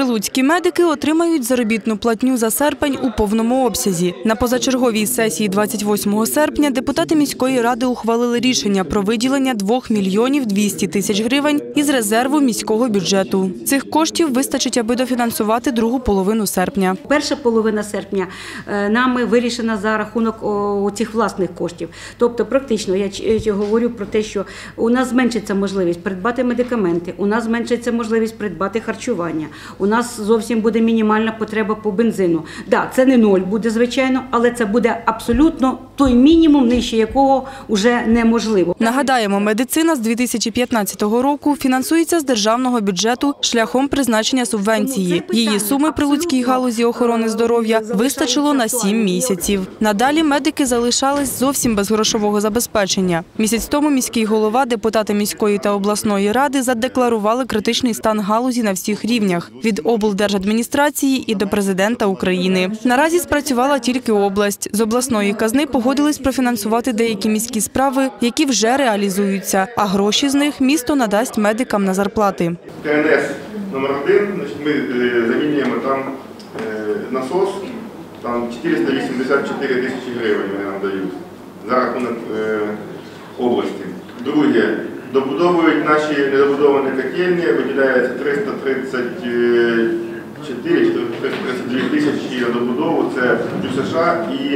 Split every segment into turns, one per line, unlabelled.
Прилуцькі медики отримають заробітну платню за серпень у повному обсязі. На позачерговій сесії 28 серпня депутати міської ради ухвалили рішення про виділення 2 мільйонів 200 тисяч гривень із резерву міського бюджету. Цих коштів вистачить, аби дофінансувати другу половину серпня.
Перша половина серпня е, нами вирішена за рахунок цих власних коштів. Тобто, практично я говорю про те, що у нас зменшиться можливість придбати медикаменти, у нас зменшиться можливість придбати харчування. У нас зовсім буде мінімальна потреба по бензину. Да, це не ноль буде звичайно, але це буде абсолютно той мінімум, нижче якого вже неможливо.
Нагадаємо, медицина з 2015 року фінансується з державного бюджету шляхом призначення субвенції. Її суми при Луцькій галузі охорони здоров'я вистачило на 7 місяців. Надалі медики залишались зовсім без грошового забезпечення. Місяць тому міський голова, депутати міської та обласної ради задекларували критичний стан галузі на всіх рівнях від облдержадміністрації і до президента України. Наразі спрацювала тільки область. З обласної казни погодились профінансувати деякі міські справи, які вже реалізуються, а гроші з них місто надасть медикам на зарплати.
КНС номер один, ми е, замінюємо там е, насос, там 484 тисячі гривень вони нам дають за рахунок е, області. Друге, Добудовують наші недобудовані котельні, виділяється 330 4 тисячі на добудову це США і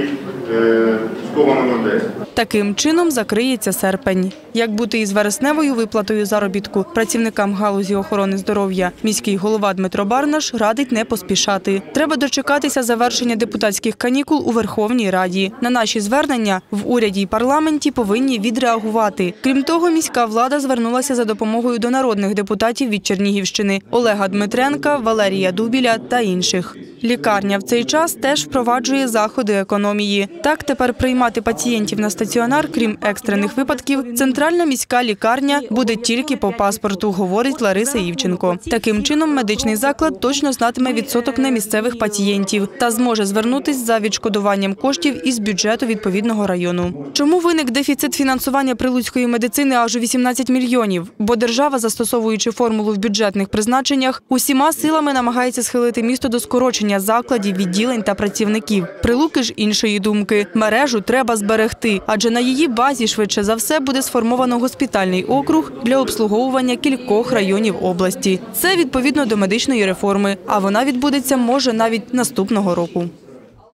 е, школа номер 10.
Таким чином закриється серпень. Як бути із вересневою виплатою заробітку працівникам галузі охорони здоров'я, міський голова Дмитро Барнаш радить не поспішати. Треба дочекатися завершення депутатських канікул у Верховній Раді. На наші звернення в уряді і парламенті повинні відреагувати. Крім того, міська влада звернулася за допомогою до народних депутатів від Чернігівщини Олега Дмитренка, Валерія Дубі. Дубіля та інших. Лікарня в цей час теж впроваджує заходи економії. Так тепер приймати пацієнтів на стаціонар, крім екстрених випадків, центральна міська лікарня буде тільки по паспорту, говорить Лариса Івченко. Таким чином, медичний заклад точно знатиме відсоток немісцевих пацієнтів та зможе звернутись за відшкодуванням коштів із бюджету відповідного району. Чому виник дефіцит фінансування прилуцької медицини аж у 18 мільйонів? Бо держава, застосовуючи формулу в бюджетних призначеннях, усіма силами намагається схилити місто до скорочення закладів, відділень та працівників. Прилуки ж іншої думки. Мережу треба зберегти, адже на її базі швидше за все буде сформовано госпітальний округ для обслуговування кількох районів області. Це відповідно до медичної реформи, а вона відбудеться може навіть наступного року.